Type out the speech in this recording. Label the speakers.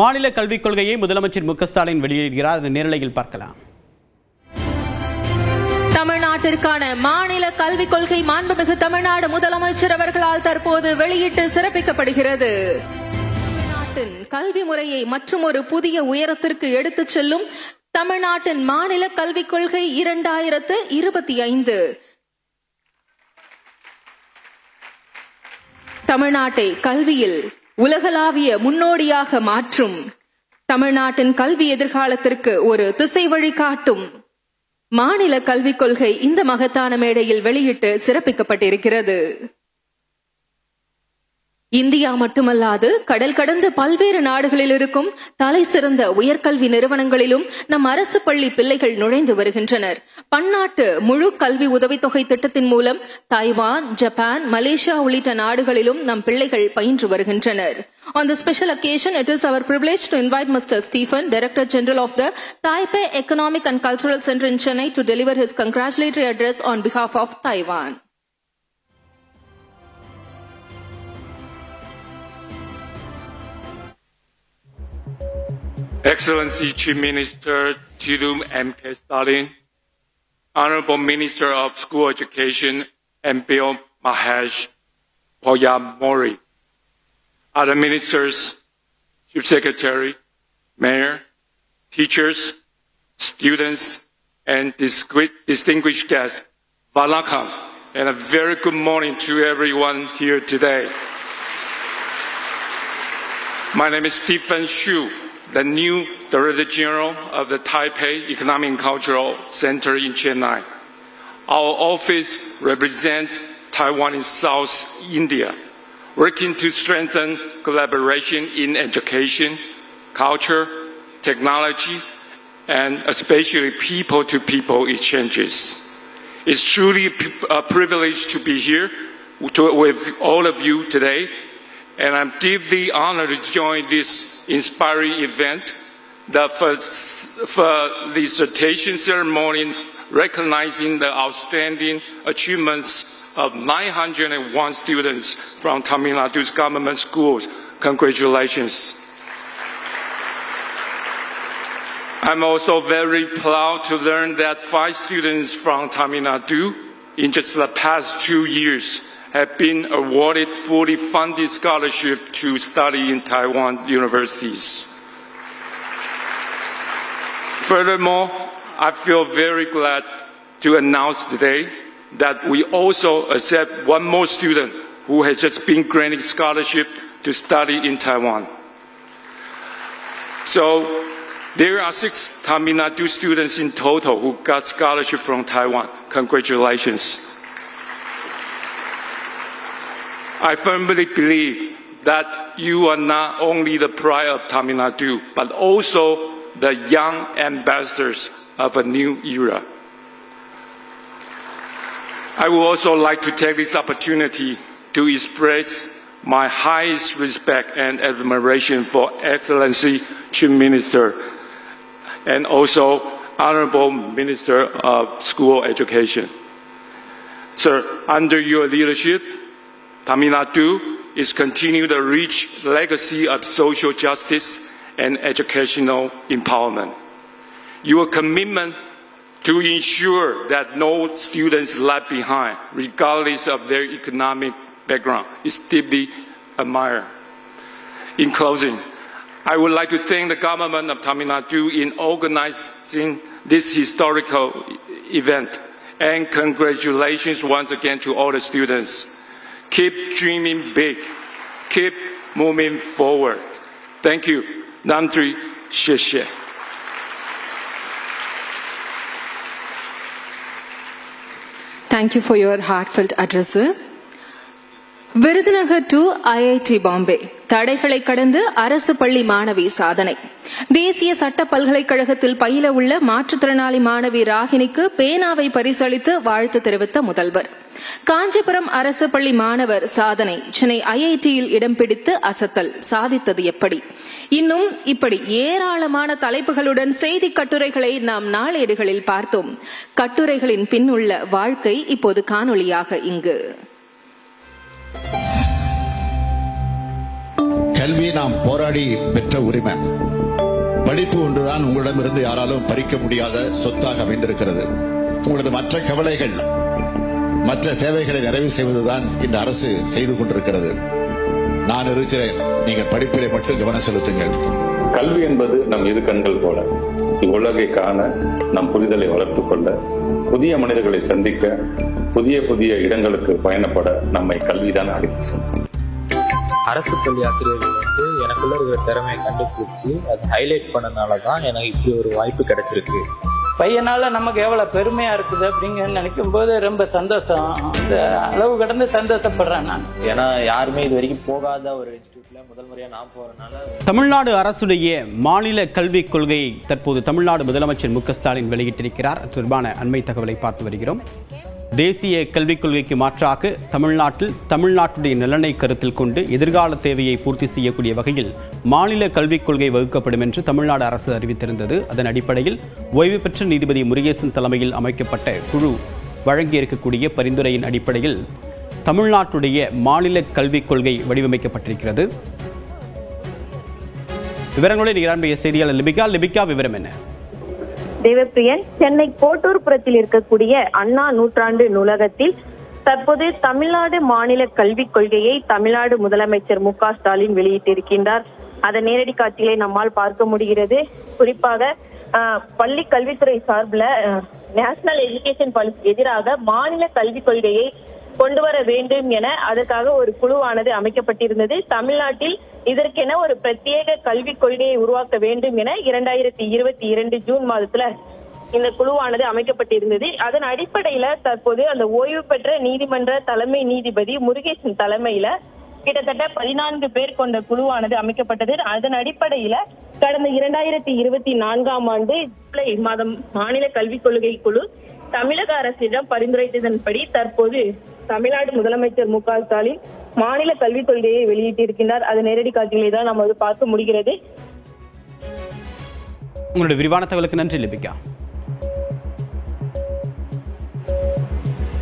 Speaker 1: மாநில கல்விக் கொள்கையை முதலமைச்சர் மு ஸ்டாலின் வெளியிடுகிறார். நேரலையில் பார்க்கலாம்.
Speaker 2: தமிழ்நாட்டிற்கான மாநில கல்விக் கொள்கை மாண்புமிகு தமிழ்நாடு முதலமைச்சர் அவர்களால் தற்போது வெளியிட்டு சிறப்பிக்கப்படுகிறது. நாட்டின் கல்வி முறையை மற்றும் ஒரு புதிய உயரத்திற்கு எடுத்துச் செல்லும் தமிழ்நாட்டின் மாநில கல்விக் கொள்கை இரண்டாயிரத்து இருபத்தி ஐந்து. தமிழ்நாட்டை கல்வியில் உலகளாவிய முன்னோடியாக மாற்றும் தமிழ்நாட்டின் கல்வி எதிர்காலத்திற்கு ஒரு திசை வழி காட்டும் மாநில கல்விக் கொள்கை இந்த மகத்தான மேடையில் வெளியிட்டு சிறப்பிக்கப்பட்டிருக்கிறது. இந்தியா மட்டுமல்லாது கடல் கடந்த பல்வேறு நாடுகளில் இருக்கும் தலை சிறந்த உயர்கல்வி நிறுவனங்களிலும் நம் அரசு பள்ளி பிள்ளைகள் நுழைந்து வருகின்றனர் பன்னாட்டு முழு கல்வி உதவித்தொகை திட்டத்தின் மூலம் தாய்வான் ஜப்பான் மலேசியா உள்ளிட்ட நாடுகளிலும் நம் பிள்ளைகள் பயின்று வருகின்றனர் On this special occasion, it is our privilege to invite Mr. Stephen, Director General of the Taipei Economic and Cultural Center in Chennai, to deliver his congratulatory address on behalf of Taiwan.
Speaker 3: Excellency Chief Minister Tidum M.K. Stalin, Honorable Minister of School Education and Bill Mahesh Poyamori, other ministers, Chief Secretary, Mayor, teachers, students, and distinguished guests, Valakam, and a very good morning to everyone here today. My name is Stephen Xu, the new Director General of the Taipei Economic and Cultural Center in Chennai. Our office represents Taiwan in South India, working to strengthen collaboration in education, culture, technology, and especially people-to-people exchanges. It's truly a privilege to be here with all of you today and I'm deeply honored to join this inspiring event, the felicitation ceremony recognizing the outstanding achievements of 901 students from Tamil Nadu's government schools. Congratulations. I'm also very proud to learn that five students from Tamil Nadu in just the past two years have been awarded fully funded scholarship to study in Taiwan universities. Furthermore, I feel very glad to announce today that we also accept one more student who has just been granted scholarship to study in Taiwan. So there are six Tamil Nadu students in total who got scholarship from Taiwan. Congratulations. I firmly believe that you are not only the pride of Tamil Nadu, but also the young ambassadors of a new era. I would also like to take this opportunity to express my highest respect and admiration for Excellency Chief Minister and also Honorable Minister of School Education. Sir, under your leadership, Tamil Nadu is continuing the rich legacy of social justice and educational empowerment. Your commitment to ensure that no students left behind, regardless of their economic background, is deeply admired. In closing, I would like to thank the government of Tamil Nadu in organizing this historical event. And congratulations once again to all the students. Keep dreaming big. Keep moving forward. Thank you.
Speaker 2: Thank you for your heartfelt address. Virudhunagar to IIT Bombay. தடைகளை கடந்து அரசு பள்ளி மாணவி சாதனை. தேசிய சட்ட பல்கலைக்கழகத்தில் பயில உள்ள மாற்றுத்திறனாளி மாணவி ராகினிக்கு பேனாவை பரிசளித்து வாழ்த்து தெரிவித்த முதல்வர். காஞ்சிபுரம் அரசு பள்ளி மாணவர் சாதனை சென்னை ஐஐடியில் இடம் பிடித்து அசத்தல் சாதித்தது எப்படி? இன்னும் இப்படி ஏராளமான தலைப்புகளுடன் செய்தி கட்டுரைகளை நாம் நாளேடுகளில் பார்த்தோம். கட்டுரைகளின் பின்னுள்ள வாழ்க்கை இப்போது காணொளியாக இங்கு.
Speaker 4: கல்வி நாம் போராடி பெற்ற உரிமை. படிப்பு ஒன்றுதான் உங்களிடமிருந்து யாராலும் பறிக்க முடியாத சொத்தாக அமைந்திருக்கிறது. உங்களது மற்ற கவலைகள் மற்ற தேவைகளை நிறைவு செய்வதுதான் இந்த அரசு செய்து கொண்டிருக்கிறது. நான் இருக்கிறேன். நீங்கள் படிப்பிலே மட்டும் கவனம் செலுத்துங்கள்.
Speaker 5: கல்வி என்பது நம் இரு கண்கள் போல. இவ்வுலகை காண நம் புரிதலை வளர்த்துக் கொள்ள புதிய மனிதர்களை சந்திக்க புதிய புதிய இடங்களுக்கு பயணப்பட நம்மை கல்விதான் அழைத்து செல்லும்.
Speaker 6: அரசு பள்ளி ஆசிரியர்கள் வந்து எனக்குள்ள இருக்கிற திறமையை கண்டுபிடிச்சு அதை ஹைலைட் பண்ணனால தான் எனக்கு இப்படி ஒரு வாய்ப்பு கிடைச்சிருக்கு.
Speaker 7: பையனால நமக்கு எவ்வளவு பெருமையா இருக்குது அப்படிங்க நினைக்கும் போது ரொம்ப சந்தோஷம். அந்த அளவு கடந்து சந்தோஷப்படுறேன் நான்.
Speaker 6: ஏன்னா யாருமே இது வரைக்கும் போகாத ஒரு இன்ஸ்டியூட்ல முதல் முறையா நான் போறதுனால
Speaker 1: தமிழ்நாடு அரசுடைய மாநில கல்விக் கொள்கையை தற்போது தமிழ்நாடு முதலமைச்சர் மு க ஸ்டாலின் வெளியிட்டிருக்கிறார். தொடர்பான அண்மை தகவலை பார்த்து வருகிறோம். தேசிய கல்விக் கொள்கைக்கு மாற்றாக தமிழ்நாட்டில் தமிழ்நாட்டுடைய நலனை கருத்தில் கொண்டு எதிர்கால தேவையை பூர்த்தி செய்யக்கூடிய வகையில் மாநில கல்விக் கொள்கை வகுக்கப்படும் என்று தமிழ்நாடு அரசு அறிவித்திருந்தது. அதன் அடிப்படையில் ஓய்வு பெற்ற நீதிபதி முருகேசன் தலைமையில் அமைக்கப்பட்ட குழு வழங்கியிருக்கக்கூடிய பரிந்துரையின் அடிப்படையில் தமிழ்நாட்டுடைய மாநில கல்விக் கொள்கை வடிவமைக்கப்பட்டிருக்கிறது. விவரங்களுடன் இரான்மைய செய்தியாளர்? லிபிகா லிபிகா விவரம் என்ன?
Speaker 8: தேவப்பிரியன் சென்னை கோட்டூர்புரத்தில் இருக்கக்கூடிய அண்ணா நூற்றாண்டு நூலகத்தில் தற்போது தமிழ்நாடு மாநில கல்விக் கொள்கையை தமிழ்நாடு முதலமைச்சர் மு ஸ்டாலின் வெளியிட்டிருக்கின்றார். அதை நேரடி காட்சிகளை நம்மால் பார்க்க முடிகிறது. குறிப்பாக ஆஹ், பள்ளி கல்வித்துறை சார்பில் நேஷனல் எஜுகேஷன் பாலிசிக்கு எதிராக மாநில கல்விக் கொள்கையை கொண்டு வர வேண்டும் என அதற்காக ஒரு குழுவானது அமைக்கப்பட்டிருந்தது. தமிழ்நாட்டில் இதற்கென ஒரு பிரத்யேக கல்விக் கொள்கையை உருவாக்க வேண்டும் என இரண்டாயிரத்தி இருபத்தி இரண்டு ஜூன் மாதத்துல இந்த குழுவானது அமைக்கப்பட்டிருந்தது. அதன் அடிப்படையில தற்போது அந்த ஓய்வு பெற்ற நீதிமன்ற தலைமை நீதிபதி முருகேசன் தலைமையில கிட்டத்தட்ட பதினான்கு பேர் கொண்ட குழுவானது அமைக்கப்பட்டது. அதன் அடிப்படையில கடந்த இரண்டாயிரத்தி இருபத்தி நான்காம் ஆண்டு ஜூலை மாதம் மாநில கல்விக் கொள்கை குழு தமிழக அரசிடம் பரிந்துரைத்ததன்படி தற்போது தமிழ்நாடு முதலமைச்சர் மு க ஸ்டாலின் மாநில கல்விக் கொள்கையை வெளியிட்டிருக்கின்றார். அது நேரடி காட்சிகளை தான் நம்ம பார்க்க முடிகிறது.
Speaker 1: உங்களுடைய விரிவான தகவலுக்கு நன்றி லிபிகா.